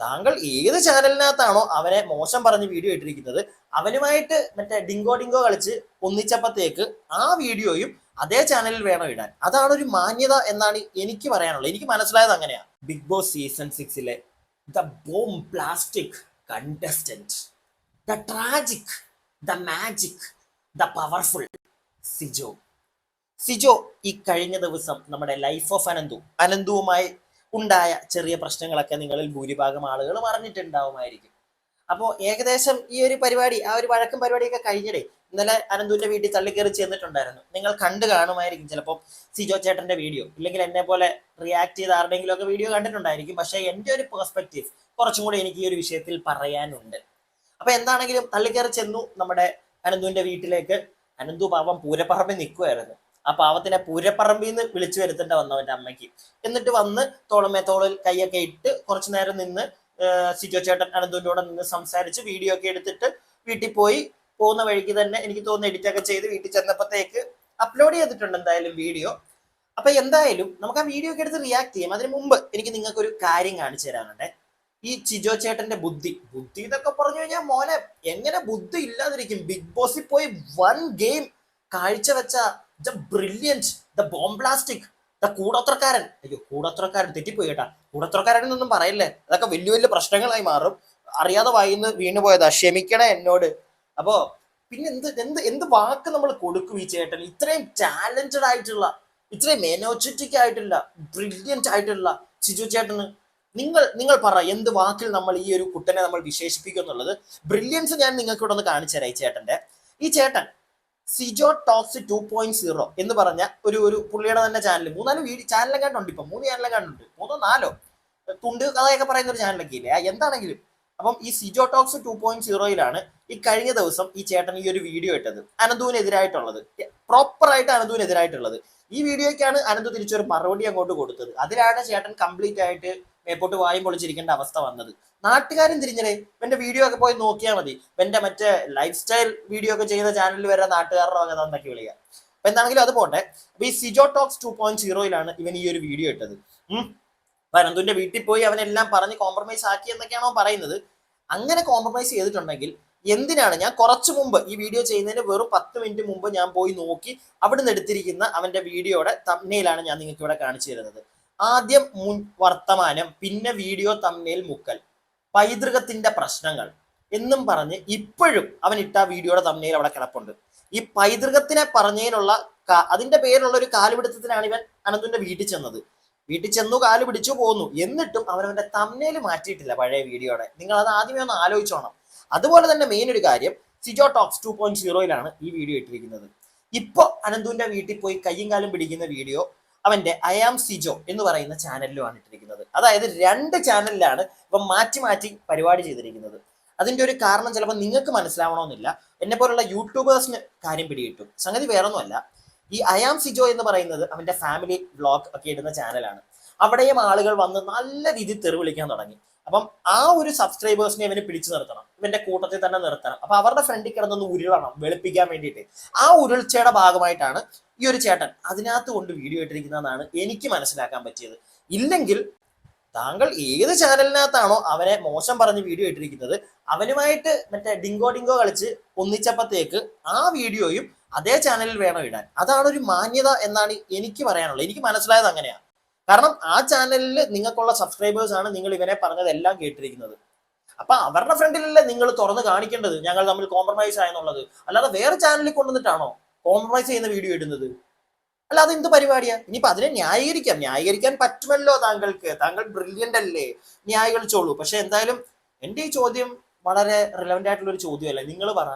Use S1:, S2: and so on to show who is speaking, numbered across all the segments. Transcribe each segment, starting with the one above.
S1: താങ്കൾ ഏത് ചാനലിനകത്താണോ അവനെ മോശം പറഞ്ഞ് വീഡിയോ ഇട്ടിരിക്കുന്നത് അവനുമായിട്ട് മറ്റേ ഡിങ്കോ ഡിങ്കോ കളിച്ച് ഒന്നിച്ചപ്പത്തേക്ക് ആ വീഡിയോയും അതേ ചാനലിൽ വേണം ഇടാൻ. അതാണ് ഒരു മാന്യത എന്നാണ് എനിക്ക് പറയാനുള്ളത്. എനിക്ക് മനസ്സിലായത് അങ്ങനെയാണ് Bigg Boss season സിക്സിലെ the bombastic contestant the tragic the magic the powerful Sijo. Sijo ഈ കഴിഞ്ഞ ദിവസം നമ്മുടെ ലൈഫ് ഓഫ് അനന്തു അനന്തുവുമായി ഉണ്ടായ ചെറിയ പ്രശ്നങ്ങളൊക്കെ നിങ്ങളിൽ ഭൂരിഭാഗം ആളുകളും അറിഞ്ഞിട്ടുണ്ടാവുമായിരിക്കും. അപ്പോൾ ഏകദേശം ഈ ഒരു പരിപാടി ആ ഒരു വഴക്കും പരിപാടിയൊക്കെ കഴിഞ്ഞിടേ ഇന്നലെ അനന്തുവിന്റെ വീട്ടിൽ തള്ളിക്കയറി ചെന്നിട്ടുണ്ടായിരുന്നു. നിങ്ങൾ കണ്ടു കാണുമായിരിക്കും ചിലപ്പോൾ സിജോ ചേട്ടന്റെ വീഡിയോ ഇല്ലെങ്കിൽ എന്നെ പോലെ റിയാക്ട് ചെയ്ത ആരുടെങ്കിലും ഒക്കെ വീഡിയോ കണ്ടിട്ടുണ്ടായിരിക്കും. പക്ഷേ എന്റെ ഒരു പെർസ്പെക്റ്റീവ് കുറച്ചും കൂടി എനിക്ക് ഈ ഒരു വിഷയത്തിൽ പറയാനുണ്ട്. അപ്പൊ എന്താണെങ്കിലും തള്ളിക്കയറി ചെന്നു നമ്മുടെ അനന്തുവിന്റെ വീട്ടിലേക്ക്. അനന്തു പാവം പൂരപ്പറമ്പിൽ നിൽക്കുമായിരുന്നു ആ പാവത്തിനെ പൂരപ്പറമ്പിൽ നിന്ന് വിളിച്ചു വരുത്തേണ്ട വന്നു അവന്റെ അമ്മയ്ക്ക്. എന്നിട്ട് വന്ന് തോളമേ തോളിൽ കൈയൊക്കെ ഇട്ട് കുറച്ചു നേരം നിന്ന് സിജോ ചേട്ടൻ അനന്തുവിന്റെ കൂടെ നിന്ന് സംസാരിച്ച് വീഡിയോ ഒക്കെ എടുത്തിട്ട് വീട്ടിൽ പോയി പോകുന്ന വഴിക്ക് തന്നെ എനിക്ക് തോന്നുന്നു എഡിറ്റ് ഒക്കെ ചെയ്ത് വീട്ടിൽ ചെന്നപ്പോഴത്തേക്ക് അപ്ലോഡ് ചെയ്തിട്ടുണ്ട് എന്തായാലും വീഡിയോ അപ്പൊ എന്തായാലും നമുക്ക് ആ വീഡിയോ ഒക്കെ എടുത്ത് റിയാക്ട് ചെയ്യാം. അതിന് മുമ്പ് എനിക്ക് നിങ്ങൾക്ക് ഒരു കാര്യം കാണിച്ചു തരാനുണ്ടേ. ഈ ചിജോ ചേട്ടന്റെ ബുദ്ധി. ബുദ്ധി എന്നൊക്കെ പറഞ്ഞു കഴിഞ്ഞാൽ മോനെ എങ്ങനെ ബുദ്ധി ഇല്ലാതിരിക്കും. ബിഗ് ബോസിൽ പോയി വൺ ഗെയിം കാഴ്ചവെച്ച the brilliant the bombastic the കൂടോത്രക്കാരൻ അയ്യോ കൂടോത്രക്കാരൻ തെറ്റിപ്പോയി കേട്ടാ. കൂടോത്രക്കാരൻ എന്നൊന്നും പറയല്ലേ? അതൊക്കെ വലിയ വലിയ പ്രശ്നങ്ങളായി മാറും. അറിയാതെ വായിന്ന് വീണു പോയതാ. ക്ഷമിക്കണേ എന്നോട്. അപ്പോ പിന്നെ എന്ത് എന്ത് എന്ത് വാക്ക് നമ്മൾ കൊടുക്കും ഈ ചേട്ടൻ ഇത്രയും ടാലന്റഡ് ആയിട്ടുള്ള ഇത്രയും എനർജറ്റിക് ആയിട്ടുള്ള ബ്രില്യന്റ് ആയിട്ടുള്ള ചിജു ചേട്ടന്. നിങ്ങൾ നിങ്ങൾ പറ എന്ത് വാക്കിൽ നമ്മൾ ഈ ഒരു കുട്ടനെ നമ്മൾ വിശേഷിപ്പിക്കും എന്നുള്ളത് ബ്രില്യൻസ് ഞാൻ നിങ്ങൾക്ക് ഇവിടെ ഒന്ന് കാണിച്ചു തരാം ഈ ചേട്ടന്റെ ഈ ചേട്ടൻ Sijo talks two point zero എന്ന് പറഞ്ഞ ഒരു ഒരു പുള്ളിയുടെ തന്നെ ചാനൽ മൂന്നാൽ വീഡിയോ ചാനലെങ്ങാണ്ടുണ്ട് ഇപ്പൊ. മൂന്ന് ചാനലെങ്ങാണ്ടുണ്ട് മൂന്നോ നാലോ? തുണ്ട് കഥയൊക്കെ പറയുന്ന ഒരു ചാനലൊക്കെ ഇല്ലേ? എന്താണെങ്കിലും. അപ്പം ഈ സിജോ ടോക്സ് ടു പോയിന്റ് സീറോയിലാണ് ഈ കഴിഞ്ഞ ദിവസം ഈ ചേട്ടൻ ഈ ഒരു വീഡിയോ ഇട്ടത്. അനന്തുവിനെതിരായിട്ടുള്ളത്. പ്രോപ്പർ ആയിട്ട് അനന്തുവിനെതിരായിട്ടുള്ളത്. ഈ വീഡിയോയ്ക്കാണ് അനന്തു തിരിച്ചൊരു മറുപടി അങ്ങോട്ട് കൊടുത്തത്. അതിലാണ് ചേട്ടൻ കംപ്ലീറ്റ് ആയിട്ട് മേപ്പോട്ട് വായും പൊളിച്ചിരിക്കേണ്ട അവസ്ഥ വന്നത്. നാട്ടുകാരും തിരിഞ്ഞടേ എന്റെ വീഡിയോ ഒക്കെ പോയി നോക്കിയാൽ മതി. എന്റെ മറ്റേ ലൈഫ് സ്റ്റൈൽ വീഡിയോ ഒക്കെ ചെയ്യുന്ന ചാനലിൽ വരെ നാട്ടുകാരുടെ വക തന്നൊക്കെ വിളിക്കുക അപ്പൊ എന്താണെങ്കിലും അത് പോട്ടെ. അപ്പൊ ഈ സിജോ ടോക്സ് ടു പോയിന്റ് സീറോയിലാണ് ഇവൻ ഈ ഒരു വീഡിയോ ഇട്ടത്. അപ്പൊ വീട്ടിൽ പോയി അവനെല്ലാം പറഞ്ഞ് കോംപ്രമൈസ് ആക്കി എന്നൊക്കെയാണോ പറയുന്നത്. അങ്ങനെ കോംപ്രമൈസ് ചെയ്തിട്ടുണ്ടെങ്കിൽ എന്തിനാണ്? ഞാൻ കുറച്ചു മുമ്പ് ഈ വീഡിയോ ചെയ്യുന്നതിന് വെറും പത്ത് മിനിറ്റ് മുമ്പ് ഞാൻ പോയി നോക്കി അവിടെ നിന്ന് എടുത്തിരിക്കുന്ന അവന്റെ വീഡിയോയുടെ തമ്മയിലാണ് ഞാൻ നിങ്ങൾക്ക് ഇവിടെ കാണിച്ചു തരുന്നത്. ആദ്യം മുൻ വർത്തമാനം പിന്നെ വീഡിയോ തമ്മിൽ മുക്കൽ. പൈതൃകത്തിന്റെ പ്രശ്നങ്ങൾ എന്നും പറഞ്ഞ് ഇപ്പോഴും അവൻ ഇട്ട ആ വീഡിയോയുടെ തമ്മിൽ അവിടെ കിടപ്പുണ്ട്. ഈ പൈതൃകത്തിനെ പറഞ്ഞതിനുള്ള അതിന്റെ പേരിലുള്ള ഒരു കാലുപിടുത്തത്തിനാണ് ഇവൻ അനന്തുന്റെ വീട്ടിൽ ചെന്നത്. വീട്ടിൽ ചെന്നു കാൽ പിടിച്ചു പോന്നു. എന്നിട്ടും അവനവന്റെ തമ്മിൽ മാറ്റിയിട്ടില്ല പഴയ വീഡിയോടെ നിങ്ങൾ അത് ആദ്യമേ ഒന്ന് ആലോചിച്ചോണം. അതുപോലെ തന്നെ മെയിൻ ഒരു കാര്യം സിജോ ടോക്സ് ടു പോയിന്റ് സീറോയിലാണ് ഈ വീഡിയോ ഇട്ടിരിക്കുന്നത്. ഇപ്പൊ അനന്തുവിന്റെ വീട്ടിൽ പോയി കയ്യും കാലും പിടിക്കുന്ന വീഡിയോ അവന്റെ ഐ ആം സിജോ എന്ന് പറയുന്ന ചാനലിലുമാണ് ഇട്ടിരിക്കുന്നത് അതായത് രണ്ട് ചാനലിലാണ് ഇപ്പം മാറ്റി മാറ്റി പരിപാടി ചെയ്തിരിക്കുന്നത്. അതിന്റെ ഒരു കാരണം ചിലപ്പോൾ നിങ്ങൾക്ക് മനസ്സിലാവണമെന്നില്ല. എന്നെ പോലുള്ള യൂട്യൂബേഴ്സിന് കാര്യം പിടികിട്ടും. സംഗതി വേറൊന്നുമല്ല. ഈ ഐ ആം സിജോ എന്ന് പറയുന്നത് അവന്റെ ഫാമിലി വ്ളോഗ് ഒക്കെ ഇടുന്ന ചാനലാണ് അവിടെയും ആളുകൾ വന്ന് നല്ല രീതിയിൽ തെറി വിളിക്കാൻ തുടങ്ങി. അപ്പം ആ ഒരു സബ്സ്ക്രൈബേഴ്സിനെ ഇവന് പിടിച്ചു നിർത്തണം. ഇവന്റെ കൂട്ടത്തിൽ തന്നെ നിർത്തണം. അപ്പൊ അവരുടെ ഫ്രണ്ടിൽ കിടന്നൊന്ന് ഉരുളണം വെളുപ്പിക്കാൻ വേണ്ടിയിട്ട്. ആ ഉരുൾച്ചയുടെ ഭാഗമായിട്ടാണ് ഈ ഒരു ചേട്ടൻ അതിനകത്ത് കൊണ്ട് വീഡിയോ ഇട്ടിരിക്കുന്നതെന്നാണ് എനിക്ക് മനസ്സിലാക്കാൻ പറ്റിയത്. ഇല്ലെങ്കിൽ താങ്കൾ ഏത് ചാനലിനകത്താണോ അവനെ മോശം പറഞ്ഞ് വീഡിയോ ഇട്ടിരിക്കുന്നത് അവനുമായിട്ട് മറ്റേ ഡിങ്കോ ഡിങ്കോ കളിച്ച് ഒന്നിച്ചപ്പത്തേക്ക് ആ വീഡിയോയും അതേ ചാനലിൽ വേണം ഇടാൻ. അതാണ് ഒരു മാന്യത എന്നാണ് എനിക്ക് പറയാനുള്ളത്. എനിക്ക് മനസ്സിലായത് അങ്ങനെയാണ്. കാരണം ആ ചാനലിൽ നിങ്ങൾക്കുള്ള സബ്സ്ക്രൈബേഴ്സ് ആണ് നിങ്ങൾ ഇവനെ പറഞ്ഞതെല്ലാം കേട്ടിരിക്കുന്നത്. അപ്പൊ അവരുടെ ഫ്രണ്ടിലല്ലേ നിങ്ങൾ തുറന്ന് കാണിക്കേണ്ടത്? ഞങ്ങൾ തമ്മിൽ കോംപ്രമൈസ് ആയെന്നുള്ളത്. അല്ലാതെ വേറെ ചാനലിൽ കൊണ്ടുവന്നിട്ടാണോ? കോംപ്രമൈസ് ചെയ്യുന്ന വീഡിയോ ഇടുന്നത്. അല്ല അത് എന്ത് പരിപാടിയാ? ഇനിയിപ്പോ അതിനെ ന്യായീകരിക്കാം. ന്യായീകരിക്കാൻ പറ്റുമല്ലോ താങ്കൾക്ക്. താങ്കൾ ബ്രില്യന്റ് അല്ലേ? ന്യായീകരിച്ചോളൂ. പക്ഷെ എന്തായാലും എന്റെ ഈ ചോദ്യം വളരെ റിലവന്റ് ആയിട്ടുള്ള ഒരു ചോദ്യമല്ലേ? നിങ്ങൾ പറ.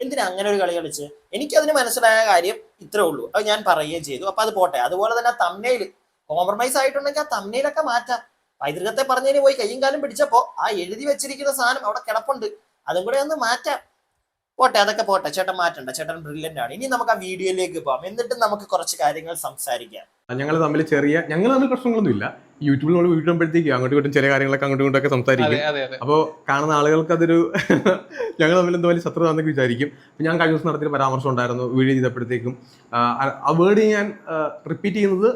S1: എന്തിനാ അങ്ങനെ ഒരു കളി കളിച്ച്? എനിക്കതിന് മനസ്സിലായ കാര്യം ഇത്രേ ഉള്ളൂ. അത് ഞാൻ പറയുകയും ചെയ്തു. അപ്പൊ അത് പോട്ടെ. അതുപോലെ തന്നെ തമ്മനയിൽ കോംപ്രമൈസ് ആയിട്ടുണ്ടെങ്കിൽ ആ തമ്മനയിലൊക്കെ മാറ്റാം. പൈതൃകത്തെ പറഞ്ഞതിന് പോയി കയ്യും കാലം പിടിച്ചപ്പോ ആ എഴുതി വെച്ചിരിക്കുന്ന സാധനം അവിടെ കിടപ്പുണ്ട്. അതും കൂടെ ഒന്ന് മാറ്റാം. പോട്ടെ അതൊക്കെ പോട്ടെ. ചേട്ടൻ മാറ്റണ്ട. ചേട്ടൻ ബ്രില്യന്റ് ആണ്. ഇനി നമുക്ക് ആ വീഡിയോയിലേക്ക് പോകാം എന്നിട്ട് നമുക്ക് കുറച്ച് കാര്യങ്ങൾ സംസാരിക്കാം.
S2: ഞങ്ങൾ തമ്മിൽ ചെറിയ ഞങ്ങൾ തമ്മിൽ പ്രശ്നങ്ങളൊന്നും ഇല്ല യൂട്യൂബിൽ നമ്മൾ വീട്ടിലുമ്പോഴത്തേക്ക് അങ്ങോട്ടും ഇങ്ങോട്ടും ചില കാര്യങ്ങളൊക്കെ അങ്ങോട്ടും ഇങ്ങോട്ടൊക്കെ സംസാരിക്കും. അപ്പോൾ കാണുന്ന ആളുകൾക്ക് അതൊരു ഞങ്ങൾ തമ്മിൽ എന്തോ വലിയ ശത്രുത എന്നൊക്കെ വിചാരിക്കും. അപ്പം ഞാൻ കഴിഞ്ഞ ദിവസം നടത്തിയ പരാമർശം ഉണ്ടായിരുന്നു വീഡിയോ ചെയ്തപ്പോഴത്തേക്കും. ആ, വേർഡ് ഞാൻ റിപ്പീറ്റ് ചെയ്യുന്നത്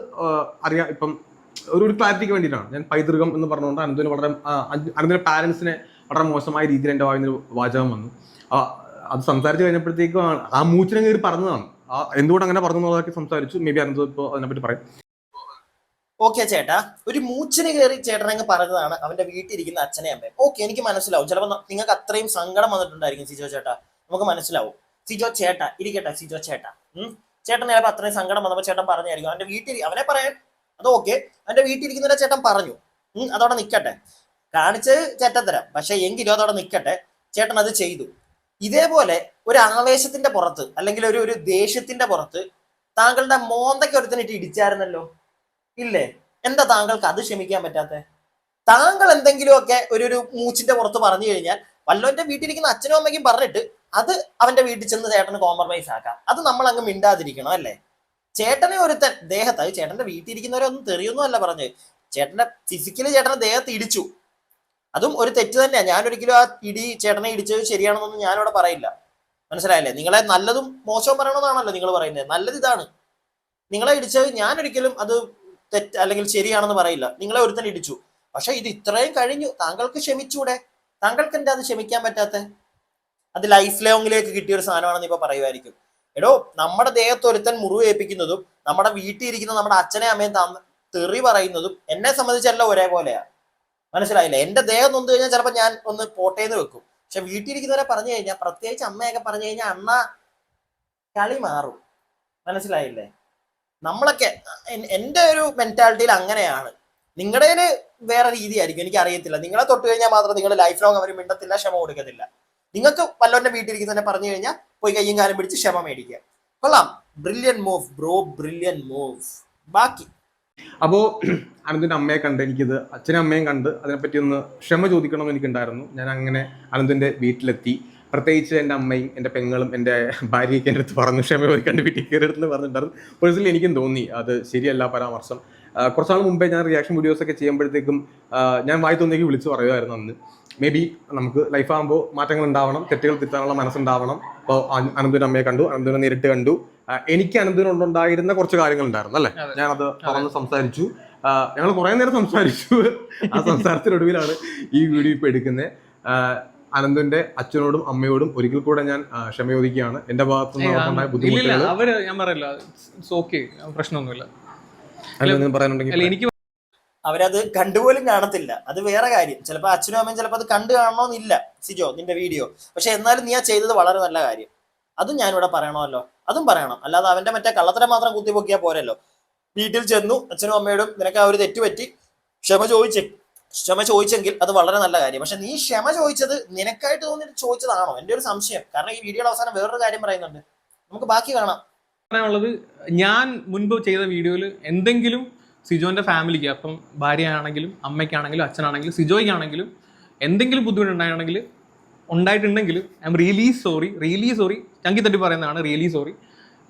S2: അറിയാം ഇപ്പം ഒരു ഒരു ക്ലാരിറ്റിക്ക് വേണ്ടിയിട്ടാണ്. ഞാൻ പൈതൃകം എന്ന് പറഞ്ഞുകൊണ്ട് അനന്തുവിന് വളരെ ആ, പാരൻസിനെ പാരന്റ്സിനെ വളരെ മോശമായ രീതിയിൽ എന്റെ വായിൽ നിന്ന് വാചകം വന്നു. ആ, അത് സംസാരിച്ചു കഴിഞ്ഞപ്പോഴത്തേക്കും ആ- മൂച്ചിനെ കയറി പറഞ്ഞതാണ്. എന്തുകൊണ്ട് അങ്ങനെ പറഞ്ഞു എന്നുള്ളതൊക്കെ സംസാരിച്ചു. മേ ബി അനന്ത ഇപ്പോൾ അതിനെപ്പറ്റി പറയും.
S1: ഓക്കെ ചേട്ടാ. ഒരു മൂച്ചിന് കയറി ചേട്ടനങ്ങ് പറഞ്ഞതാണ്. അവന്റെ വീട്ടിലിരിക്കുന്ന അച്ഛനെ അമ്മയും. ഓക്കെ എനിക്ക് മനസ്സിലാവും. ചിലപ്പോൾ നിങ്ങൾക്ക് അത്രയും സങ്കടം വന്നിട്ടുണ്ടായിരിക്കും സിജോ ചേട്ടാ. നമുക്ക് മനസ്സിലാവും. സിജോ ചേട്ടാ ഇരിക്കട്ടെ സിജോ ചേട്ടാ. ചേട്ടൻ ചിലപ്പോൾ അത്രയും സങ്കടം വന്നപ്പോൾ ചേട്ടൻ പറഞ്ഞായിരിക്കും. അവന്റെ വീട്ടിൽ അവനെ പറയാൻ അത് ഓക്കെ അവന്റെ വീട്ടിലിരിക്കുന്നവരെ ചേട്ടൻ പറഞ്ഞു. അതോടെ നിൽക്കട്ടെ കാണിച്ച് ചേട്ടത്തരാം പക്ഷെ എങ്കിലും അതോടെ നിൽക്കട്ടെ ചേട്ടൻ അത് ചെയ്തു. ഇതേപോലെ ഒരു ആവേശത്തിന്റെ പുറത്ത് അല്ലെങ്കിൽ ഒരു ഒരു ദേഷ്യത്തിന്റെ പുറത്ത് താങ്കളുടെ മോന്തയ്ക്ക് ഒരുത്തനിട്ട് ഇടിച്ചായിരുന്നല്ലോ? ഇല്ലേ? എന്താ താങ്കൾക്ക് അത് ക്ഷമിക്കാൻ പറ്റാത്ത? താങ്കൾ എന്തെങ്കിലുമൊക്കെ ഒരു ഒരു മൂച്ചിന്റെ പുറത്ത് പറഞ്ഞു കഴിഞ്ഞാൽ വല്ലവന്റെ വീട്ടിലിരിക്കുന്ന അച്ഛനും അമ്മയ്ക്കും പറഞ്ഞിട്ട് അത് അവന്റെ വീട്ടിൽ ചെന്ന് ചേട്ടന് കോംപ്രമൈസ് ആക്കാം. അത് നമ്മൾ അങ്ങ് മിണ്ടാതിരിക്കണം അല്ലേ? ചേട്ടനെ ഒരുത്തൻ ദേഹത്ത് ചേട്ടന്റെ വീട്ടിലിരിക്കുന്നവരെ ഒന്നും തെറിയൊന്നും അല്ല പറഞ്ഞത്. ചേട്ടന്റെ ഫിസിക്കലി ചേട്ടന്റെ ദേഹത്ത് ഇടിച്ചു. അതും ഒരു തെറ്റ് തന്നെയാണ് ഞാനൊരിക്കലും ആ ഇടി ചേട്ടനെ ഇടിച്ചത് ശരിയാണെന്നൊന്നും ഞാനിവിടെ പറയില്ല. മനസ്സിലായല്ലേ? നിങ്ങളെ നല്ലതും മോശവും പറയണമെന്നാണല്ലോ നിങ്ങൾ പറയുന്നത്. നല്ലത് ഇതാണ്. നിങ്ങളെ ഇടിച്ചത് ഞാനൊരിക്കലും അത് തെറ്റ് അല്ലെങ്കിൽ ശരിയാണെന്ന് പറയില്ല. നിങ്ങളെ ഒരുത്തൻ ഇടിച്ചു. പക്ഷെ ഇത് ഇത്രയും കഴിഞ്ഞു. താങ്കൾക്ക് ക്ഷമിച്ചൂടെ? താങ്കൾക്ക് എന്താ അത് ക്ഷമിക്കാൻ പറ്റാത്ത? അത് ലൈഫ് ലോങ്ങിലേക്ക് കിട്ടിയ ഒരു സാധനമാണെന്ന് ഇപ്പൊ പറയുമായിരിക്കും. എടോ നമ്മുടെ ദേഹത്ത് ഒരുത്തൻ മുറിവേൽപ്പിക്കുന്നതും നമ്മുടെ വീട്ടിൽ ഇരിക്കുന്ന നമ്മുടെ അച്ഛനെ അമ്മയും തെറി പറയുന്നതും എന്നെ സംബന്ധിച്ചല്ല ഒരേപോലെയാ. മനസ്സിലായില്ലേ? എന്റെ ദേഹം നൊന്നു കഴിഞ്ഞാൽ ചിലപ്പോൾ ഞാൻ ഒന്ന് പോട്ടേന്ന് വെക്കും. പക്ഷെ വീട്ടിലിരിക്കുന്നവരെ പറഞ്ഞു കഴിഞ്ഞാൽ പ്രത്യേകിച്ച് അമ്മയൊക്കെ പറഞ്ഞു കഴിഞ്ഞാൽ അമ്മ കളി മാറും. മനസ്സിലായില്ലേ? നമ്മളൊക്കെ എന്റെ ഒരു മെന്റാലിറ്റിയിൽ അങ്ങനെയാണ്. നിങ്ങളുടെ വേറെ രീതിയായിരിക്കും. എനിക്ക് അറിയത്തില്ല നിങ്ങളെ തൊട്ട് കഴിഞ്ഞാൽ മാത്രം നിങ്ങൾ ലൈഫ് ലോങ് അവർ മിണ്ടത്തില്ല ക്ഷമ കൊടുക്കത്തില്ല. നിങ്ങൾക്ക് വല്ലവന്റെ വീട്ടിലിരിക്കുന്നതിനെ പറഞ്ഞു കഴിഞ്ഞാൽ പോയി കയ്യും കാലം പിടിച്ച് ക്ഷമ മേടിക്കുക. കൊള്ളാം. Brilliant move bro brilliant move ബാക്കി.
S2: അപ്പോൾ അനന്തിന്റെ അമ്മയെ കണ്ട് എനിക്കിത് അച്ഛനും അമ്മയും കണ്ട് അതിനെപ്പറ്റി ഒന്ന് ക്ഷമ ചോദിക്കണമെന്ന് എനിക്കുണ്ടായിരുന്നു. ഞാൻ അങ്ങനെ അനന്തിന്റെ വീട്ടിലെത്തി. പ്രത്യേകിച്ച് എന്റെ അമ്മയും എന്റെ പെങ്ങളും എന്റെ ഭാര്യയൊക്കെ എന്റെ അടുത്ത് പറഞ്ഞു. ക്ഷമ ചോദിക്കാണ്ട് വീട്ടിൽ കയറിയെന്ന് പറഞ്ഞിട്ടുണ്ടായിരുന്നു. പേഴ്സണലി എനിക്കും തോന്നി അത് ശരിയല്ല പരാമർശം. കുറച്ച് കുറച്ചാൾ മുമ്പേ ഞാൻ റിയാക്ഷൻ വീഡിയോസ് ഒക്കെ ചെയ്യുമ്പോഴത്തേക്കും ഞാൻ വായി തോന്നിയേക്ക് വിളിച്ച് പറയുമായിരുന്നു അന്ന്. മേ ബി നമുക്ക് ലൈഫാകുമ്പോൾ മാറ്റങ്ങൾ ഉണ്ടാവണം തെറ്റുകൾ തിരുത്താനുള്ള മനസ്സുണ്ടാവണം. അപ്പോൾ അനന്തൂരമ്മയെ അമ്മയെ കണ്ടു അനന്തൂരം നേരിട്ട് കണ്ടു. എനിക്ക് അനന്തിനുണ്ടായിരുന്ന കുറച്ച് കാര്യങ്ങൾ ഉണ്ടായിരുന്നു അല്ലേ?
S3: അതെ.
S2: ഞാനത് തുറന്ന് സംസാരിച്ചു. ഞങ്ങൾ കുറെ നേരം സംസാരിച്ചു. ആ സംസാരത്തിനൊടുവിലാണ് ഈ വീഡിയോ ഇപ്പൊ എടുക്കുന്നത്. അനന്തിന്റെ അച്ഛനോടും അമ്മയോടും ഒരിക്കൽ കൂടെ ഞാൻ ക്ഷമയോദിക്കുകയാണ് ക്ഷമ ചോദിക്കുകയാണ്. എന്റെ ഭാഗത്തു
S3: നിന്ന്
S2: ബുദ്ധിമുട്ടില്ല
S3: അവർ ഞാൻ പറയില്ല ഓക്കെ പ്രശ്നമൊന്നുമില്ല.
S2: അല്ലെങ്കിൽ പറയാനുണ്ടെങ്കിൽ
S3: അല്ല എനിക്ക്
S1: അവരത് കണ്ടുപോലും കാണത്തില്ല. അത് വേറെ കാര്യം. ചിലപ്പോൾ അച്ഛനും അമ്മയും ചിലപ്പോൾ അത് കണ്ടു കാണണമെന്നില്ല സിജോ നിന്റെ വീഡിയോ. പക്ഷെ എന്നാലും നീ ആ ചെയ്തത് വളരെ നല്ല കാര്യം. അതും ഞാനിവിടെ പറയണമല്ലോ. അതും പറയണം. അല്ലാതെ അവന്റെ മറ്റേ കള്ളത്തരം മാത്രം കുത്തിപ്പൊക്കിയാൽ പോരല്ലോ. വീട്ടിൽ ചെന്നു അച്ഛനും അമ്മയോടും നിനക്ക് ആ ഒരു തെറ്റുപറ്റി ക്ഷമ ചോദിച്ചെ. ക്ഷമ ചോദിച്ചെങ്കിൽ അത് വളരെ നല്ല കാര്യം. പക്ഷെ നീ ക്ഷമ ചോദിച്ചത് നിനക്കായിട്ട് തോന്നിയിട്ട് ചോദിച്ചതാണോ? എന്റെ ഒരു സംശയം. കാരണം ഈ വീഡിയോയുടെ അവസാനം വേറൊരു കാര്യം പറയുന്നുണ്ട്. നമുക്ക് ബാക്കി കാണാം.
S3: പറയാനുള്ളത് ഞാൻ മുൻപ് ചെയ്ത വീഡിയോയിൽ എന്തെങ്കിലും സിജോന്റെ ഫാമിലിക്ക് അപ്പം ഭാര്യയാണെങ്കിലും അമ്മയ്ക്കാണെങ്കിലും അച്ഛനാണെങ്കിലും സിജോയ്ക്കാണെങ്കിലും എന്തെങ്കിലും ബുദ്ധിമുട്ടുണ്ടാണെങ്കിൽ ഉണ്ടായിട്ടുണ്ടെങ്കിൽ I'm really sorry really sorry ചങ്കി തട്ടി പറയുന്നതാണ് റിയലി സോറി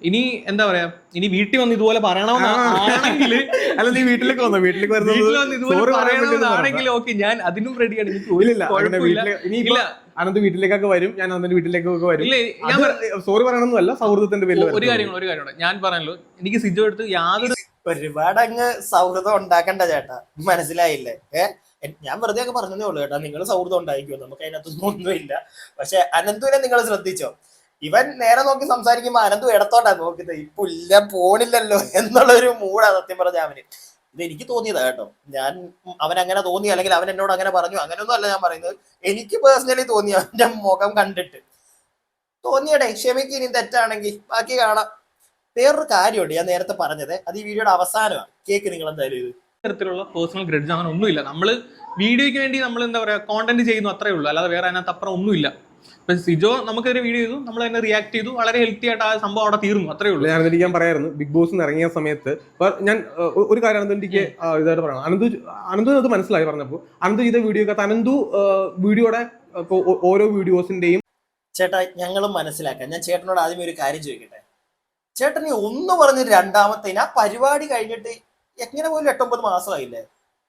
S3: ഇനി എന്താ പറയാ ഇനി വീട്ടിൽ വന്ന് ഇതുപോലെ പറയണമെന്നാണെങ്കിൽ
S2: അല്ല നീ വീട്ടിലേക്ക് വന്നോ? വീട്ടിലേക്ക് വരുന്നത്
S3: പറയണമെന്നാണെങ്കിൽ ഓക്കെ ഞാൻ അതിനും റെഡിയാണ് എനിക്ക്
S2: അനന്ത് വീട്ടിലേക്കൊക്കെ വരും ഞാൻ അനന്തിന്റെ വീട്ടിലേക്കൊക്കെ വരും.
S3: ഇല്ല ഞാൻ
S2: സോറി പറയണമെന്നല്ല സൗഹൃദത്തിന്റെ പേരിൽ
S3: ഒരു കാര്യം ഒരു കാര്യമുണ്ട് ഞാൻ പറയാനുള്ളൂ എനിക്ക് സിജോ എടുത്ത് യാതൊരു
S1: ഒരുപാട് അങ്ങ് സൗഹൃദം ഉണ്ടാക്കണ്ട ചേട്ടാ. മനസ്സിലായില്ലേ? ഏ? എൻ- ഞാൻ വെറുതെ ഒക്കെ പറഞ്ഞതേ ഉള്ളൂ കേട്ടോ. നിങ്ങൾ സൗഹൃദം ഉണ്ടായിരിക്കുമോ? നമുക്ക് അതിനകത്തൊന്നും ഒന്നുമില്ല. പക്ഷെ അനന്തുവിനെ നിങ്ങൾ ശ്രദ്ധിച്ചോ? ഇവൻ നേരെ നോക്കി സംസാരിക്കുമ്പോൾ അനന്തു ഇടത്തോട്ടാ നോക്കുന്നത്. ഇപ്പൊ ഇല്ല പോണില്ലല്ലോ എന്നുള്ള ഒരു മൂടാ സത്യം പറഞ്ഞ അവന്. ഇത് എനിക്ക് തോന്നിയതാ കേട്ടോ. ഞാൻ അവൻ അങ്ങനെ തോന്നി അല്ലെങ്കിൽ അവൻ എന്നോട് അങ്ങനെ പറഞ്ഞു. അങ്ങനെയൊന്നും അല്ല ഞാൻ പറയുന്നത്. എനിക്ക് പേഴ്സണലി തോന്നി അവന്റെ മുഖം കണ്ടിട്ട്. തോന്നിയടേ ക്ഷമിക്ക് ഇനി തെറ്റാണെങ്കിൽ. ബാക്കി കാണാം. വേറൊരു കാര്യമുണ്ട് ഞാൻ നേരത്തെ പറഞ്ഞത്. അത് ഈ വീഡിയോയുടെ അവസാനമാണ്. കേക്ക് നിങ്ങൾ എന്തായാലും ഇത്.
S3: തരത്തിലുള്ള പേഴ്സണൽ ഗ്രഡ്ജ് അങ്ങനെ ഒന്നുമില്ല. നമ്മൾ വീഡിയോയ്ക്ക് വേണ്ടി നമ്മൾ എന്താ പറയുക കോണ്ടന്റ് ചെയ്യുന്നു അത്രേ ഉള്ളൂ. അല്ലാതെ വേറെ അതിനകത്ത് അപ്പുറം ഒന്നുമില്ല. ഇപ്പൊ സിജോ നമുക്കൊരു വീഡിയോ ചെയ്തു നമ്മൾ അതിനെ റിയാക്ട് ചെയ്തു വളരെ ഹെൽത്തി ആയിട്ട് ആ സംഭവം അവിടെ തീർന്നു അത്രേ ഉള്ളൂ.
S2: ഞാൻ ഞാൻ പറയായിരുന്നു. ബിഗ് ബോസ് ഇറങ്ങിയ സമയത്ത് ഞാൻ ഒരു കാര്യം അനന്തുണ്ടിക്ക് ഇതായിട്ട് പറയണം. അനന്തു അനന്തു അത് മനസ്സിലായി പറഞ്ഞപ്പോൾ അനന്തു ചെയ്ത വീഡിയോ ഒക്കെ അനന്തു വീഡിയോടെ വീഡിയോയുടെ ഓരോ വീഡിയോസിന്റെയും
S1: ചേട്ടാ ഞങ്ങളും മനസ്സിലാക്കാം. ഞാൻ ചേട്ടനോട് ആദ്യമേ ഒരു കാര്യം ചോദിക്കട്ടെ? ചേട്ടൻ ഒന്ന് പറഞ്ഞ് രണ്ടാമത്തേന് ആ പരിപാടി കഴിഞ്ഞിട്ട് എങ്ങനെ പോലും എട്ടൊമ്പത് മാസമായില്ലേ?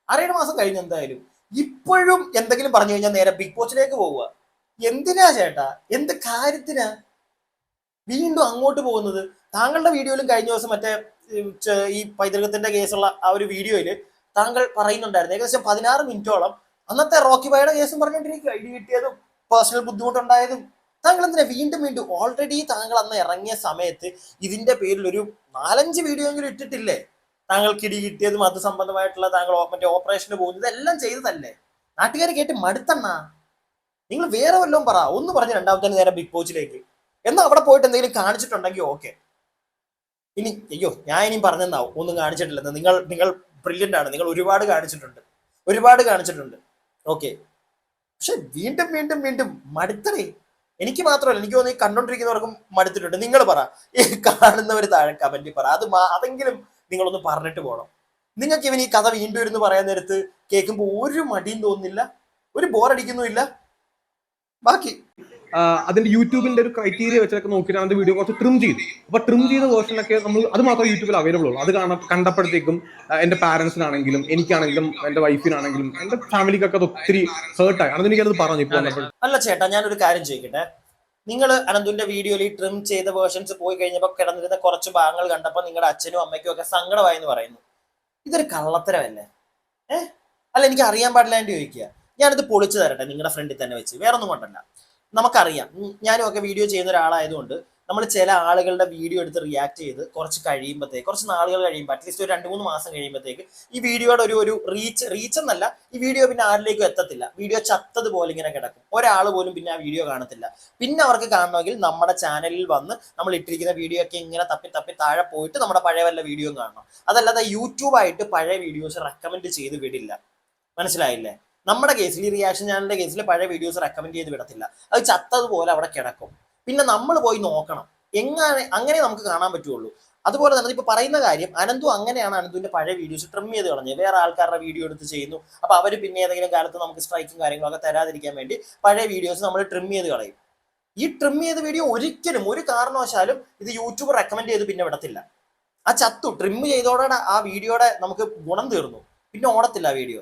S1: ആറേഴ് മാസം കഴിഞ്ഞ് എന്തായാലും. ഇപ്പോഴും എന്തെങ്കിലും പറഞ്ഞു കഴിഞ്ഞാൽ നേരെ ബിഗ് ബോസിലേക്ക് പോവുക. എന്തിനാ ചേട്ടാ? എന്ത് കാര്യത്തിനാ? വീണ്ടും അങ്ങോട്ട് പോകുന്നത്. താങ്കളുടെ വീഡിയോയിലും കഴിഞ്ഞ ദിവസം മറ്റേ ഈ പൈതൃകത്തിന്റെ കേസുള്ള ആ ഒരു വീഡിയോയിൽ താങ്കൾ പറയുന്നുണ്ടായിരുന്നു. ഏകദേശം പതിനാറ് മിനിറ്റോളം അന്നത്തെ റോക്കി ബായുടെ കേസും പറഞ്ഞുകൊണ്ടിരിക്കുക ഇടി കിട്ടിയതും പേഴ്സണൽ ബുദ്ധിമുട്ടുണ്ടായതും. താങ്കൾ എന്തിനാ വീണ്ടും വീണ്ടും. ഓൾറെഡി താങ്കൾ അന്ന് ഇറങ്ങിയ സമയത്ത് ഇതിന്റെ പേരിൽ ഒരു നാലഞ്ച് വീഡിയോ എങ്കിലും ഇട്ടിട്ടില്ലേ? താങ്കൾക്ക് ഇടി കിട്ടിയതും അത് സംബന്ധമായിട്ടുള്ള താങ്കൾ മറ്റേ ഓപ്പറേഷന് പോകുന്നത് ഇതെല്ലാം ചെയ്തതല്ലേ? നാട്ടുകാർ കേട്ട് മടുത്തണ്ണ. നിങ്ങൾ വേറെ വല്ലതും പറ. ഒന്ന് പറഞ്ഞ് രണ്ടാമത്തെ നേരെ ബിഗ് ബോസിലേക്ക്. എന്നാ അവിടെ പോയിട്ട് എന്തെങ്കിലും കാണിച്ചിട്ടുണ്ടെങ്കിൽ ഓക്കെ. ഇനി അയ്യോ ഞാൻ ഇനിയും പറഞ്ഞെന്നാവും ഒന്നും കാണിച്ചിട്ടില്ലെന്ന്. നിങ്ങൾ നിങ്ങൾ ബ്രില്യന്റ് ആണ്. നിങ്ങൾ ഒരുപാട് കാണിച്ചിട്ടുണ്ട്. ഒരുപാട് കാണിച്ചിട്ടുണ്ട്. ഓക്കെ. പക്ഷെ വീണ്ടും വീണ്ടും വീണ്ടും മടുത്തണേ എനിക്ക് മാത്രമല്ല എനിക്ക് തോന്നുന്നു ഈ കണ്ടോണ്ടിരിക്കുന്നവർക്കും മടുത്തിട്ടുണ്ട്. നിങ്ങൾ പറ. ഈ കാണുന്നവർ താഴെ കമന്റ് പറ. അത് അതെങ്കിലും നിങ്ങളൊന്ന് പറഞ്ഞിട്ട് പോകണം നിങ്ങൾക്ക് ഇവൻ ഈ കഥ വീണ്ടും ഇരുന്ന് പറയാൻ നേരത്ത് കേൾക്കുമ്പോൾ ഒരു മടിയും തോന്നുന്നില്ല ഒരു ബോറടിക്കുന്നുമില്ല ബാക്കി.
S2: അതിന്റെ യൂട്യൂബിന്റെ ഒരു ക്രൈറ്റീരിയ വെച്ചൊക്കെ നോക്കിയിട്ട് അതിന്റെ വീഡിയോ കുറച്ച് ട്രിം ചെയ്തു അപ്പൊ ട്രിം ചെയ്ത വേർഷനൊക്കെ നമ്മൾ അത് മാത്രമേ യൂട്യൂബിൽ അവൈലബിൾ ഉള്ളൂ. അത് കാണാൻ കണ്ടപ്പോഴത്തേക്കും എന്റെ പാരന്റ്സിനാണെങ്കിലും എനിക്കാണെങ്കിലും എന്റെ വൈഫിനാണെങ്കിലും എന്റെ ഫാമിലിക്കൊക്കെ അത് ഒത്തിരി ഹേർട്ടായി അതെനിക്കത് പറഞ്ഞു ഇപ്പൊ
S1: അല്ല ചേട്ടാ ഞാനൊരു കാര്യം ചോദിക്കട്ടെ. നിങ്ങൾ അനന്തുവിന്റെ വീഡിയോയിൽ ഈ ട്രിം ചെയ്ത വേർഷൻസ് പോയി കഴിഞ്ഞപ്പോൾ കിടന്നിരുന്ന കുറച്ച് ഭാഗങ്ങൾ കണ്ടപ്പോൾ നിങ്ങളുടെ അച്ഛനും അമ്മയ്ക്കും ഒക്കെ സങ്കടമായി എന്ന് പറയുന്നു. ഇതൊരു കള്ളത്തരമല്ലേ? ഏഹ് അല്ല എനിക്ക് അറിയാൻ പാടില്ലാണ്ട് ചോദിക്കുക. ഞാനിത് പൊളിച്ചു തരട്ടെ നിങ്ങളുടെ ഫ്രണ്ടിൽ തന്നെ വെച്ച്. വേറൊന്നും കൊണ്ടല്ല. നമുക്കറിയാം. ഞാനും ഒക്കെ വീഡിയോ ചെയ്യുന്ന ഒരാളായതുകൊണ്ട് നമ്മൾ ചില ആളുകളുടെ വീഡിയോ എടുത്ത് റിയാക്ട് ചെയ്ത് കുറച്ച് കഴിയുമ്പോഴത്തേക്ക് കുറച്ച് നാളുകൾ കഴിയുമ്പോൾ അറ്റ്ലീസ്റ്റ് ഒരു രണ്ട് മൂന്ന് മാസം കഴിയുമ്പോഴത്തേക്ക് ഈ വീഡിയോയുടെ ഒരു ഒരു റീച്ച് റീച്ച് എന്നല്ല ഈ വീഡിയോ പിന്നെ ആരിലേക്കും എത്തത്തില്ല. വീഡിയോ ചത്തതുപോലെ ഇങ്ങനെ കിടക്കും. ഒരാൾ പോലും പിന്നെ ആ വീഡിയോ കാണത്തില്ല. പിന്നെ അവർക്ക് കാണണമെങ്കിൽ നമ്മുടെ ചാനലിൽ വന്ന് നമ്മൾ ഇട്ടിരിക്കുന്ന വീഡിയോ ഒക്കെ ഇങ്ങനെ തപ്പി തപ്പി താഴെ പോയിട്ട് നമ്മുടെ പഴയ വല്ല വീഡിയോയും കാണണം. അതല്ലാതെ യൂട്യൂബായിട്ട് പഴയ വീഡിയോസ് റെക്കമെൻഡ് ചെയ്ത് വിടില്ല. മനസ്സിലായില്ലേ? നമ്മുടെ കേസിൽ ഈ റിയാക്ഷൻ ചാനലിന്റെ കേസിൽ പഴയ വീഡിയോസ് റെക്കമെൻഡ് ചെയ്ത് വിടത്തില്ല. അത് ചത്തതുപോലെ അവിടെ കിടക്കും. പിന്നെ നമ്മൾ പോയി നോക്കണം. എങ്ങനെ അങ്ങനെ നമുക്ക് കാണാൻ പറ്റുള്ളൂ. അതുപോലെ തന്നെ ഇപ്പൊ പറയുന്ന കാര്യം അനന്തു അങ്ങനെയാണ് അനന്തുവിന്റെ പഴയ വീഡിയോസ് ട്രിം ചെയ്ത് കളഞ്ഞത്. വേറെ ആൾക്കാരുടെ വീഡിയോ എടുത്ത് ചെയ്യുന്നു. അപ്പൊ അവർ പിന്നെ ഏതെങ്കിലും കാലത്ത് നമുക്ക് സ്ട്രൈക്കും കാര്യങ്ങളൊക്കെ തരാതിരിക്കാൻ വേണ്ടി പഴയ വീഡിയോസ് നമ്മൾ ട്രിം ചെയ്ത് കളയും. ഈ ട്രിം ചെയ്ത വീഡിയോ ഒരിക്കലും ഒരു കാരണവശാലും ഇത് യൂട്യൂബ് റെക്കമെൻഡ് ചെയ്ത് പിന്നെ വിടത്തില്ല. ആ ചത്തു. ട്രിം ചെയ്തോടെ ആ വീഡിയോയുടെ നമുക്ക് ഗുണം തീർന്നു. പിന്നെ ഓടത്തില്ല ആ വീഡിയോ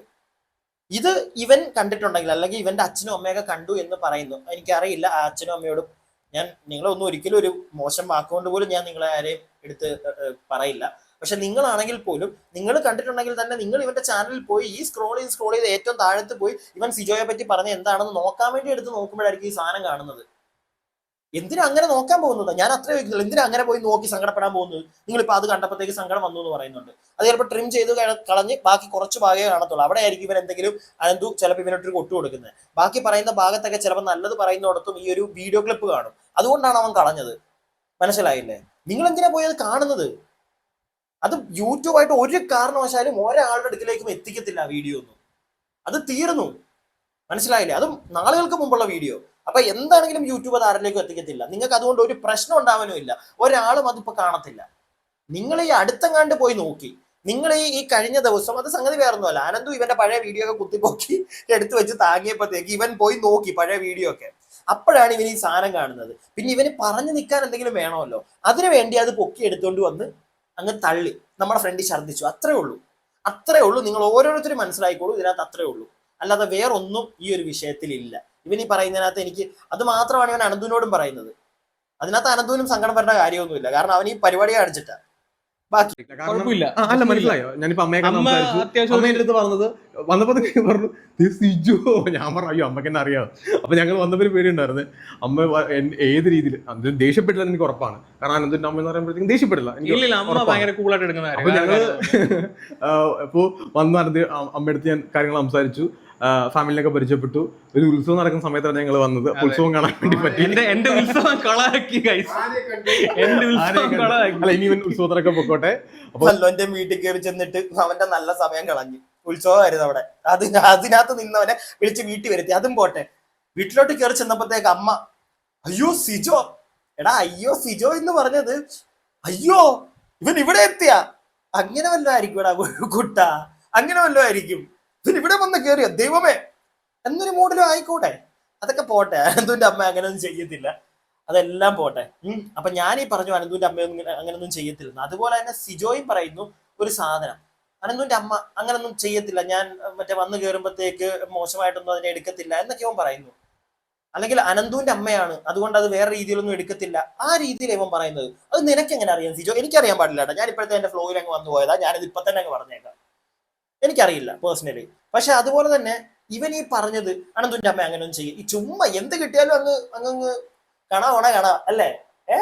S1: ഇത് ഇവൻ കണ്ടിട്ടുണ്ടെങ്കിൽ അല്ലെങ്കിൽ ഇവന്റെ അച്ഛനും അമ്മയൊക്കെ കണ്ടു എന്ന് പറയുന്നു. എനിക്കറിയില്ല ആ അച്ഛനും അമ്മയോടും ഞാൻ നിങ്ങളൊന്നും ഒരിക്കലും ഒരു മോശം വാക്കുകൊണ്ട് പോലും ഞാൻ നിങ്ങളെ ആരെയും എടുത്ത് പറയില്ല. പക്ഷെ നിങ്ങളാണെങ്കിൽ പോലും നിങ്ങൾ കണ്ടിട്ടുണ്ടെങ്കിൽ തന്നെ നിങ്ങൾ ഇവന്റെ ചാനലിൽ പോയി ഈ സ്ക്രോൾ ചെയ്ത് സ്ക്രോൾ ചെയ്ത് ഏറ്റവും താഴത്ത് പോയി ഇവൻ സിജോയെ പറ്റി പറഞ്ഞ എന്താണെന്ന് നോക്കാൻ വേണ്ടി എടുത്ത് നോക്കുമ്പോഴായിരിക്കും ഈ സാധനം കാണുന്നത്. എന്തിനാ അങ്ങനെ നോക്കാൻ പോകുന്നത്? ഞാൻ അത്ര ചോദിക്കുന്നില്ല എന്തിനാ അങ്ങനെ പോയി നോക്കി സങ്കടപ്പെടാൻ പോകുന്നത്? ഇപ്പൊ അത് കണ്ടപ്പോഴത്തേക്ക് സങ്കടം വന്നു എന്ന് പറയുന്നുണ്ട്. അത് ചിലപ്പോൾ ട്രിം ചെയ്ത് കള- കളഞ്ഞ് ബാക്കി കുറച്ച് ഭാഗമേ കാണത്തുള്ളൂ. അവിടെ ആയിരിക്കും ഇവൻ എന്തെങ്കിലും അനന്തു ചിലപ്പോൾ ഇവനൊട്ടൊരു കൊട്ടു കൊടുക്കുന്നത് ബാക്കി പറയുന്ന ഭാഗത്തൊക്കെ ചിലപ്പോൾ നല്ലത് പറയുന്നിടത്തും ഈ ഒരു വീഡിയോ ക്ലിപ്പ് കാണും. അതുകൊണ്ടാണ് അവൻ കളഞ്ഞത്. മനസ്സിലായില്ലേ? നിങ്ങൾ എന്തിനാ പോയി അത് കാണുന്നത്? അത് യൂട്യൂബായിട്ട് ഒരു കാരണവശാലും ഒരാളുടെ അടുക്കിലേക്കും എത്തിക്കത്തില്ല വീഡിയോ ഒന്നും. അത് തീർന്നു. മനസ്സിലായില്ലേ? അതും നാളുകൾക്ക് മുമ്പുള്ള വീഡിയോ അപ്പൊ എന്താണെങ്കിലും യൂട്യൂബ് അത് ആരിലേക്കും എത്തിക്കത്തില്ല. നിങ്ങൾക്ക് അതുകൊണ്ട് ഒരു പ്രശ്നം ഉണ്ടാവാനും ഇല്ല. ഒരാളും അതിപ്പോ കാണത്തില്ല. നിങ്ങൾ ഈ അടുത്തെങ്ങാണ്ട് പോയി നോക്കി. നിങ്ങൾ ഈ ഈ കഴിഞ്ഞ ദിവസം അത് സംഗതി വേറൊന്നുമല്ല. ആനന്ദു ഇവന്റെ പഴയ വീഡിയോ ഒക്കെ കുത്തിപ്പോക്കി എടുത്തു വെച്ച് താങ്ങിയപ്പോഴത്തേക്ക് ഇവൻ പോയി നോക്കി പഴയ വീഡിയോ ഒക്കെ. അപ്പോഴാണ് ഇവൻ ഈ സാധനം കാണുന്നത്. പിന്നെ ഇവന് പറഞ്ഞു നിൽക്കാൻ എന്തെങ്കിലും വേണമല്ലോ. അതിനു വേണ്ടി അത് പൊക്കി എടുത്തുകൊണ്ട് വന്ന് അങ്ങ് തള്ളി. നമ്മുടെ ഫ്രണ്ട് ഛർദ്ദിച്ചു. അത്രേ ഉള്ളൂ. അത്രേ ഉള്ളൂ. നിങ്ങൾ ഓരോരുത്തരും മനസ്സിലായിക്കോളൂ. ഇതിനകത്ത് അത്രേ ഉള്ളൂ. അല്ലാതെ വേറൊന്നും ഈ ഒരു വിഷയത്തിൽ ഇല്ല ഇവൻ ഈ പറയുന്നതിനകത്ത് എനിക്ക് അത് മാത്രമാണ് ഇവൻ അനന്തുവിനോടും പറയുന്നത്. അതിനകത്ത് അനന്തുവിനും സങ്കടം വരേണ്ട കാര്യമൊന്നുമില്ല. കാരണം അവൻ ഈ പരിപാടി
S2: കാരണം- അല്ല മനസ്സിലായോ? ഞാനിപ്പോ അമ്മയെ
S3: അമ്മ
S2: സംസാരിച്ചു. അടുത്ത് പറഞ്ഞത് വന്നപ്പോ പറഞ്ഞു "ദേ സിജു. ഞാൻ പറഞ്ഞു അയ്യോ അമ്മയ്ക്ക് എന്നെ അറിയാം. അപ്പൊ ഞങ്ങൾ വന്നപ്പോ ഒരു പേടിയുണ്ടായിരുന്നു അമ്മ ഏത് രീതിയിൽ അന്ന് ദേഷ്യപ്പെട്ടില്ല എനിക്ക് ഉറപ്പാണ്. കാരണം അനന്തിന്റെ അമ്മ എന്ന് പറയുമ്പോഴത്തേക്കും ദേഷ്യപ്പെടില്ല. ഞങ്ങൾ ഇപ്പോ വന്ന അമ്മയടുത്ത് ഞാൻ കാര്യങ്ങൾ സംസാരിച്ചു. ഫാമിലിനൊക്കെ പരിചയപ്പെട്ടു. ഒരു ഉത്സവം നടക്കുന്ന സമയത്താണ് ഞങ്ങൾ വന്നത്. ഉത്സവം കാണാൻ വേണ്ടി പറ്റി.
S3: എന്റെ എന്റെ ഉത്സവം കളാക്കി. എന്റെ ഉത്സവം കളാക്കി.
S2: അല്ല ഇനി ഇവൻ ഉത്സവത്തിനൊക്കെ പൊക്കോട്ടെ. അപ്പൊ
S1: വീട്ടിൽ കയറി ചെന്നിട്ട് അവന്റെ നല്ല സമയം കളഞ്ഞു. ഉത്സവമായിരുന്നു അവിടെ. അത് അതിനകത്ത് നിന്നവനെ വിളിച്ച് വീട്ടിൽ വരുത്തി. അതും പോട്ടെ. വീട്ടിലോട്ട് കയറി ചെന്നപ്പോഴത്തേക്ക് അമ്മ അയ്യോ സിജോ. എടാ അയ്യോ സിജോ എന്ന് പറഞ്ഞത് അയ്യോ ഇവൻ ഇവിടെ എത്തിയ. അങ്ങനെ വല്ലതായിരിക്കും എടാ കുട്ട. അങ്ങനെ വല്ലതും ഇവൻ ഇവിടെ വന്ന് കയറിയ ദൈവമേ. എന്നൊരു മൂഡിലും ആയിക്കോട്ടെ. അതൊക്കെ പോട്ടെ. അനന്തുവിന്റെ അമ്മ അങ്ങനെയൊന്നും ചെയ്യത്തില്ല. അതെല്ലാം പോട്ടെ. അപ്പൊ ഞാൻ ഈ പറഞ്ഞു അനന്തുവിന്റെ അമ്മയൊന്നും അങ്ങനെയൊന്നും ചെയ്യത്തില്ല അതുപോലെ തന്നെ സിജോയും പറയുന്നു ഒരു സാധനം. അനന്തുവിന്റെ അമ്മ അങ്ങനൊന്നും ചെയ്യത്തില്ല. ഞാൻ മറ്റേ വന്ന് കയറുമ്പോഴത്തേക്ക് മോശമായിട്ടൊന്നും അതിനെ എടുക്കത്തില്ല എന്നൊക്കെ അവൻ പറയുന്നു. അല്ലെങ്കിൽ അനന്തുവിന്റെ അമ്മയാണ്. അതുകൊണ്ട് അത് വേറെ രീതിയിലൊന്നും എടുക്കത്തില്ല. ആ രീതിയിൽ ഇവൻ പറയുന്നത്. അത് നിനക്ക് എങ്ങനെ അറിയാം സിജോ? എനിക്കറിയാൻ പാടില്ല കേട്ടോ. ഞാൻ ഇപ്പോഴത്തെ എന്റെ ഫ്ലോയിൽ അങ്ങ് വന്നു പോയതാ. ഞാനിത് ഇപ്പൊ തന്നെ അങ്ങ് പറഞ്ഞേക്കാം. എനിക്കറിയില്ല പേഴ്സണലി പക്ഷെ അതുപോലെ തന്നെ ഇവൻ ഈ പറഞ്ഞത് അനന്തുന്റെ അമ്മ അങ്ങനെ ഒന്നും ചെയ്യും. ഈ ചുമ്മാ എന്ത് കിട്ടിയാലും അങ്ങ് അങ്ങ് അങ്ങ് ഓണ കണ അല്ലേ? ഏ?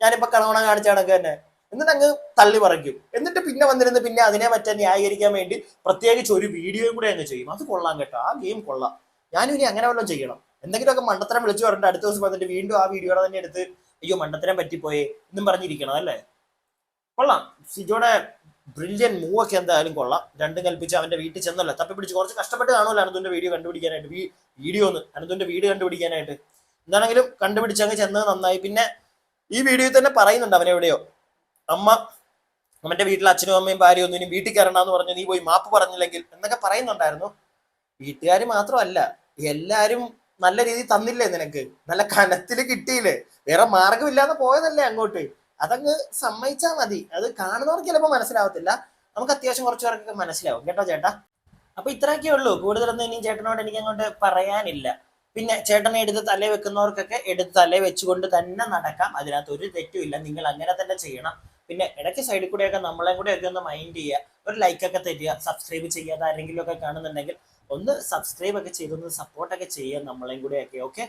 S1: ഞാനിപ്പോ കണവണ കാണിച്ച കണക്ക് തന്നെ. എന്നിട്ട് അങ്ങ് തള്ളി പറിക്കും. എന്നിട്ട് പിന്നെ വന്നിരുന്ന് പിന്നെ അതിനെ മറ്റേ ന്യായീകരിക്കാൻ വേണ്ടി പ്രത്യേകിച്ച് ഒരു വീഡിയോയും കൂടെ അങ്ങ് ചെയ്യും. അത് കൊള്ളാം കേട്ടോ ആ ഗെയിം കൊള്ളാം. ഞാനും ഇനി അങ്ങനെ വല്ലതും ചെയ്യണം. എന്തെങ്കിലുമൊക്കെ മണ്ടത്തരം വിളിച്ചു പറഞ്ഞിട്ട് അടുത്ത ദിവസം വന്നിട്ട് വീണ്ടും ആ വീഡിയോടെ തന്നെ എടുത്ത് അയ്യോ മണ്ടത്തരം പറ്റിപ്പോയേ എന്നും പറഞ്ഞിരിക്കണം അല്ലേ? കൊള്ളാം. സിജോയുടെ ബ്രില്യൻ മൂവൊക്കെ എന്തായാലും കൊള്ളാം. രണ്ടും കൽപ്പിച്ച് അവന്റെ വീട്ടിൽ ചെന്നല്ല. തപ്പി പിടിച്ച് കുറച്ച് കഷ്ടപ്പെട്ട് കാണുമല്ലോ അനന്തുവിന്റെ വീഡിയോ കണ്ടുപിടിക്കാനായിട്ട്. വീഡിയോ ഒന്ന് അനന്തുവിന്റെ വീട് കണ്ടുപിടിക്കാനായിട്ട്. എന്താണെങ്കിലും കണ്ടുപിടിച്ച് അങ്ങ് ചെന്നത് നന്നായി. പിന്നെ ഈ വീഡിയോയിൽ തന്നെ പറയുന്നുണ്ട് അവനെവിടെയോ അമ്മ അവന്റെ വീട്ടിൽ അച്ഛനും അമ്മയും ഭാര്യ ഒന്നും ഇനി വീട്ടിൽ കയറണമെന്ന് പറഞ്ഞു നീ പോയി മാപ്പ് പറഞ്ഞില്ലെങ്കിൽ എന്നൊക്കെ പറയുന്നുണ്ടായിരുന്നു. വീട്ടുകാർ മാത്രമല്ല എല്ലാരും നല്ല രീതിയിൽ തന്നില്ലേ നിനക്ക്? നല്ല കനത്തിൽ കിട്ടിയില്ലേ? വേറെ മാർഗമില്ലാതെ പോയതല്ലേ അങ്ങോട്ട്. അതങ്ങ് സമ്മതിച്ചാൽ മതി. അത് കാണുന്നവർക്ക് ചിലപ്പോൾ മനസ്സിലാവത്തില്ല. നമുക്ക് അത്യാവശ്യം കുറച്ച് പേർക്കൊക്കെ മനസ്സിലാവും. കേട്ടോ ചേട്ടാ? അപ്പൊ ഇത്രയൊക്കെ ഉള്ളൂ. കൂടുതലൊന്നും ഇനി ചേട്ടനോട് എനിക്ക് അങ്ങോട്ട് പറയാനില്ല. പിന്നെ ചേട്ടനെ എടുത്ത് തലേ വെക്കുന്നവർക്കൊക്കെ എടുത്ത് തലേ വെച്ചുകൊണ്ട് തന്നെ നടക്കാം. അതിനകത്ത് ഒരു തെറ്റുമില്ല നിങ്ങൾ അങ്ങനെ തന്നെ ചെയ്യണം. പിന്നെ ഇടയ്ക്ക് സൈഡിൽ കൂടെയൊക്കെ നമ്മളെ കൂടെ ഒക്കെ ഒന്ന് മൈൻഡ് ചെയ്യുക. ഒരു ലൈക്കൊക്കെ തരിക. സബ്സ്ക്രൈബ് ചെയ്യാതെ ആരെങ്കിലും ഒക്കെ കാണുന്നുണ്ടെങ്കിൽ ഒന്ന് സബ്സ്ക്രൈബ് ഒക്കെ ചെയ്തൊന്ന് സപ്പോർട്ടൊക്കെ ചെയ്യുക നമ്മളെയും ഒക്കെ ഓക്കെ